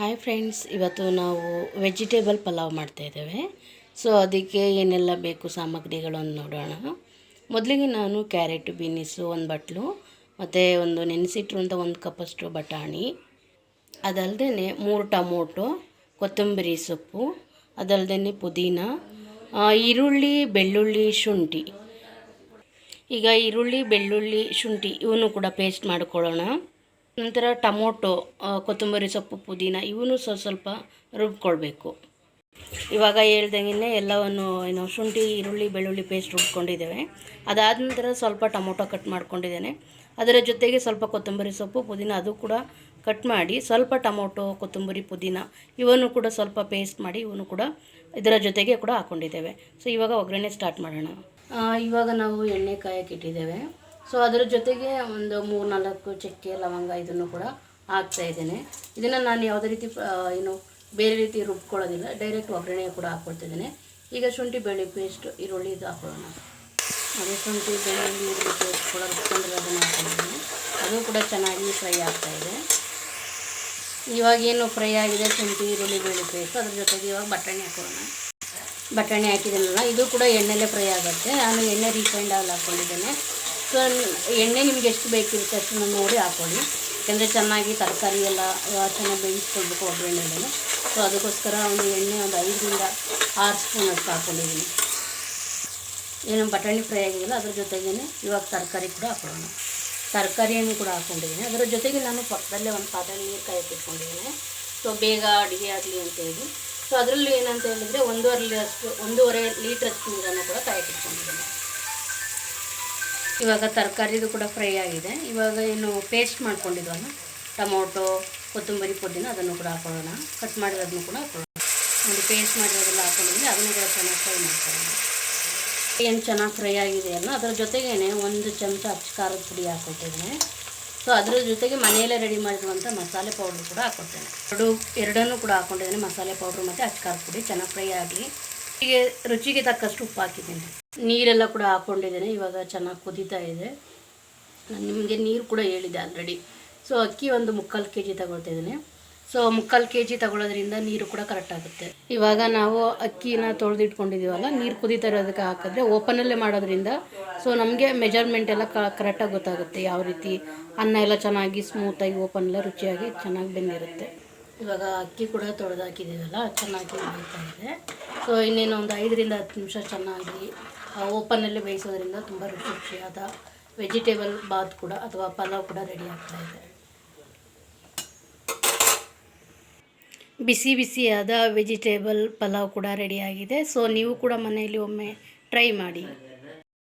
Hi friends ಇವತ್ತು ನಾವು vegetable pulao ಮಾಡ್ತಾಯಿದ್ದೇವೆ ಸೊ ಅದಕ್ಕೆ ಏನೆಲ್ಲ ಬೇಕು ಸಾಮಗ್ರಿಗಳನ್ನು ನೋಡೋಣ. ಮೊದಲಿಗೆ ನಾನು ಕ್ಯಾರೆಟ್ ಬೀನಿಸು ಒಂದು ಬಟ್ಲು, ಮತ್ತು ಒಂದು ನೆನೆಸಿಟ್ಟಿರುವಂಥ ಒಂದು ಕಪ್ಪಷ್ಟು ಬಟಾಣಿ. ಅದಲ್ಲದೆ ಮೂರು ಟಮೋಟೊ, ಕೊತ್ತಂಬರಿ ಸೊಪ್ಪು ಅದಲ್ಲದೆ ಪುದೀನ ಈರುಳ್ಳಿ, ಬೆಳ್ಳುಳ್ಳಿ, ಶುಂಠಿ. ಈಗ ಈರುಳ್ಳಿ, ಬೆಳ್ಳುಳ್ಳಿ, ಶುಂಠಿ ಇವನು ಕೂಡ ಪೇಸ್ಟ್ ಮಾಡ್ಕೊಳ್ಳೋಣ. ನಂತರ ಟಮೋಟೊ ಕೊತ್ತಂಬರಿ ಸೊಪ್ಪು, ಪುದೀನ ಇವನು ಸ್ವಲ್ಪ ಸ್ವಲ್ಪ ರುಬ್ಕೊಳ್ಬೇಕು. ಇವಾಗ ಹೇಳ್ದಂಗೆ ಎಲ್ಲವನ್ನು, ಏನು, ಶುಂಠಿ, ಈರುಳ್ಳಿ, ಬೆಳ್ಳುಳ್ಳಿ ಪೇಸ್ಟ್ ರುಬ್ಕೊಂಡಿದ್ದೇವೆ. ಅದಾದ ನಂತರ ಸ್ವಲ್ಪ ಟೊಮೊಟೊ ಕಟ್ ಮಾಡ್ಕೊಂಡಿದ್ದೇನೆ. ಅದರ ಜೊತೆಗೆ ಸ್ವಲ್ಪ ಕೊತ್ತಂಬರಿ ಸೊಪ್ಪು, ಪುದೀನ ಅದು ಕೂಡ ಕಟ್ ಮಾಡಿ, ಸ್ವಲ್ಪ ಟೊಮೊಟೊ, ಕೊತ್ತಂಬರಿ, ಪುದೀನ ಇವನ್ನು ಕೂಡ ಸ್ವಲ್ಪ ಪೇಸ್ಟ್ ಮಾಡಿ ಇವನು ಕೂಡ ಇದರ ಜೊತೆಗೆ ಕೂಡ ಹಾಕ್ಕೊಂಡಿದ್ದೇವೆ ಸೊ, ಇವಾಗ ಒಗ್ಗರಣೆ ಸ್ಟಾರ್ಟ್ ಮಾಡೋಣ. ಇವಾಗ ನಾವು ಎಣ್ಣೆ ಕಾಯಕ್ಕೆ ಇಟ್ಟಿದ್ದೇವೆ. ಸೊ ಅದರ ಜೊತೆಗೆ ಒಂದು ಮೂರು ನಾಲ್ಕು ಚಕ್ಕೆ, ಲವಂಗ ಇದನ್ನು ಕೂಡ ಹಾಕ್ತಾ ಇದ್ದೇನೆ. ಇದನ್ನು ನಾನು ಯಾವುದೇ ರೀತಿ ಏನು ಬೇರೆ ರೀತಿ ರುಬ್ಕೊಳ್ಳೋದಿಲ್ಲ. ಡೈರೆಕ್ಟ್ ಒಗ್ಗರಣೆ ಕೂಡ ಹಾಕ್ಕೊಳ್ತಿದ್ದೇನೆ ಈಗ ಶುಂಠಿ ಬೆಳ್ಳಿ ಪೇಸ್ಟ್ ಈರುಳ್ಳಿ ಇದು ಹಾಕೊಳ್ಳೋಣ. ಅದೇ ಶುಂಠಿ ಬೆಳ್ಳುಳ್ಳಿ, ಈರುಳ್ಳಿ ಪೇಸ್ಟ್ ಕೂಡ ರುಬ್ಕೊಂಡಿರೋದನ್ನು ಹಾಕೊಂಡಿದ್ದೀನಿ ಅದು ಕೂಡ ಚೆನ್ನಾಗಿ ಫ್ರೈ ಆಗ್ತಾ ಇದೆ. ಇವಾಗ ಏನು ಫ್ರೈ ಆಗಿದೆ? ಶುಂಠಿ, ಈರುಳ್ಳಿ ಬೆಳ್ಳಿ ಪೇಸ್ಟ್ ಅದ್ರ ಜೊತೆಗೆ ಇವಾಗ ಬಟಾಣಿ ಹಾಕೊಳ್ಳೋಣ ಬಟಾಣಿ ಹಾಕಿದ್ದೀನಲ್ಲ, ಇದು ಕೂಡ ಎಣ್ಣೆಲೇ ಫ್ರೈ ಆಗುತ್ತೆ. ನಾನು ಎಣ್ಣೆ ರೀಫೈಂಡ್ ಆಗಿ ಹಾಕ್ಕೊಂಡಿದ್ದೇನೆ ಸೊ ಎಣ್ಣೆ ನಿಮ್ಗೆ ಎಷ್ಟು ಬೇಕಿರುತ್ತೆ ಅಷ್ಟನ್ನು ನೋಡಿ ಹಾಕೊಳ್ಳಿ. ಯಾಕಂದರೆ ಚೆನ್ನಾಗಿ ತರಕಾರಿ ಎಲ್ಲ ಚೆನ್ನಾಗಿ ಬೇಯಿಸ್ಕೊಳ್ಬೇಕು ಒಗ್ಗರಣೆಯಲ್ಲಿ ಸೊ ಅದಕ್ಕೋಸ್ಕರ ಒಂದು ಎಣ್ಣೆ ಒಂದು ಐದರಿಂದ ಆರು ಸ್ಪೂನ್ ಅಷ್ಟು ಹಾಕ್ಕೊಂಡಿದ್ದೀನಿ ಏನು ಬಟಾಣಿ ಫ್ರೈ ಆಗಿದೆಯಲ್ಲ, ಅದ್ರ ಜೊತೆಗೇ ಇವಾಗ ತರಕಾರಿ ಕೂಡ ಹಾಕೊಳ್ಳೋಣ. ತರಕಾರಿಯನ್ನು ಕೂಡ ಹಾಕ್ಕೊಂಡಿದ್ದೀನಿ ಅದರ ಜೊತೆಗೆ ನಾನು ಪಕ್ಕದಲ್ಲೇ ಒಂದು ಪಾತ್ರೆ ನೀರು ಕಾಯಕ್ಕೆ ಇಟ್ಕೊಂಡಿದ್ದೀನಿ ಸೊ ಬೇಗ ಅಡುಗೆ ಆಗಲಿ ಅಂತ ಹೇಳಿ. ಸೊ ಅದರಲ್ಲಿ ಏನಂತ ಹೇಳಿದರೆ ಒಂದೂವರೆ ಲೀಟರ್ಷ್ಟು ಒಂದೂವರೆ ಲೀಟ್ರಷ್ಟು ನೀರನ್ನು ಕೂಡ ಕಾಯಕ್ಕೆ ಇಟ್ಕೊಂಡಿದ್ದೀನಿ ಇವಾಗ ತರಕಾರಿದು ಕೂಡ ಫ್ರೈ ಆಗಿದೆ. ಇವಾಗ ಏನು ಪೇಸ್ಟ್ ಮಾಡ್ಕೊಂಡಿದ್ವಲ್ಲ, ಟೊಮೊಟೊ, ಕೊತ್ತಂಬರಿ ಪುದೀನ ಅದನ್ನು ಕೂಡ ಹಾಕೊಳ್ಳೋಣ. ಕಟ್ ಮಾಡಿರೋದನ್ನು ಕೂಡ ಹಾಕೊಳ್ಳೋಣ. ಒಂದು ಪೇಸ್ಟ್ ಮಾಡಿರೋದೆಲ್ಲ ಹಾಕೊಂಡಿದ್ದೀನಿ ಅದನ್ನು ಕೂಡ ಚೆನ್ನಾಗಿ ಫ್ರೈ ಮಾಡ್ಕೊಳ್ಳೋಣ. ಏನು ಚೆನ್ನಾಗಿ ಫ್ರೈ ಆಗಿದೆಯಲ್ಲ ಅದರ ಜೊತೆಗೇ ಒಂದು ಚಮಚ ಅಚ್ಚ ಖಾರದ ಪುಡಿ ಹಾಕೊಟ್ಟಿದ್ದೀನಿ. ಸೊ ಅದರ ಜೊತೆಗೆ ಮನೆಯಲ್ಲೇ ರೆಡಿ ಮಾಡಿರುವಂಥ ಮಸಾಲೆ ಪೌಡ್ರ್ ಕೂಡ ಹಾಕೊಡ್ತೇನೆ. ಎರಡು, ಎರಡನ್ನೂ ಕೂಡ ಹಾಕೊಂಡಿದ್ದೀನಿ, ಮಸಾಲೆ ಪೌಡ್ರ್ ಮತ್ತು ಅಚ್ಚ ಖಾರದ ಪುಡಿ. ಚೆನ್ನಾಗಿ ಫ್ರೈ ಆಗಲಿ ಹೀಗೆ ರುಚಿಗೆ ತಕ್ಕಷ್ಟು ಉಪ್ಪು ಹಾಕಿದ್ದೀನಿ ನೀರೆಲ್ಲ ಕೂಡ ಹಾಕ್ಕೊಂಡಿದ್ದೇನೆ ಇವಾಗ ಚೆನ್ನಾಗಿ ಕುದೀತಾ ಇದೆ. ನಾನು ನಿಮಗೆ ನೀರು ಕೂಡ ಹೇಳಿದೆ ಆಲ್ರೆಡಿ ಸೊ ಅಕ್ಕಿ ಒಂದು ಮುಕ್ಕಾಲು ಕೆ ಜಿ ತಗೊಳ್ತಿದ್ದೀನಿ ಸೊ ಮುಕ್ಕಾಲು ಕೆ ಜಿ ತಗೊಳ್ಳೋದ್ರಿಂದ ನೀರು ಕೂಡ ಕರೆಕ್ಟ್ ಆಗುತ್ತೆ. ಇವಾಗ ನಾವು ಅಕ್ಕಿನ ತೊಳೆದಿಟ್ಕೊಂಡಿದ್ದೀವಲ್ಲ, ನೀರು ಕುದೀತಾ ಇರೋದಕ್ಕೆ ಹಾಕಿದ್ರೆ ಓಪನಲ್ಲೇ ಮಾಡೋದ್ರಿಂದ ಸೊ ನಮಗೆ ಮೆಜರ್ಮೆಂಟ್ ಎಲ್ಲ ಕರೆಕ್ಟಾಗಿ ಗೊತ್ತಾಗುತ್ತೆ ಯಾವ ರೀತಿ ಅನ್ನ ಎಲ್ಲ ಚೆನ್ನಾಗಿ ಸ್ಮೂತಾಗಿ ಓಪನಲ್ಲೇ ರುಚಿಯಾಗಿ ಚೆನ್ನಾಗಿ ಬೆಂದಿರುತ್ತೆ. ಇವಾಗ ಅಕ್ಕಿ ಕೂಡ ತೊಳೆದು ಹಾಕಿದ್ದೀವಲ್ಲ ಚೆನ್ನಾಗಿ ಇದೆ. ಸೊ ಇನ್ನೇನು ಒಂದು ಐದರಿಂದ ಹತ್ತು ನಿಮಿಷ ಚೆನ್ನಾಗಿ ಓಪನಲ್ಲೇ ಬೇಯಿಸೋದ್ರಿಂದ ತುಂಬ ರುಚಿ ರುಚಿಯಾದ ವೆಜಿಟೇಬಲ್ ಬಾತ್ ಕೂಡ ಅಥವಾ ಪಲಾವ್ ಕೂಡ ರೆಡಿ ಆಗ್ತಾ ಇದೆ. ಬಿಸಿ ಬಿಸಿಯಾದ ವೆಜಿಟೇಬಲ್ ಪಲಾವ್ ಕೂಡ ರೆಡಿಯಾಗಿದೆ ಸೊ ನೀವು ಕೂಡ ಮನೆಯಲ್ಲಿ ಒಮ್ಮೆ ಟ್ರೈ ಮಾಡಿ.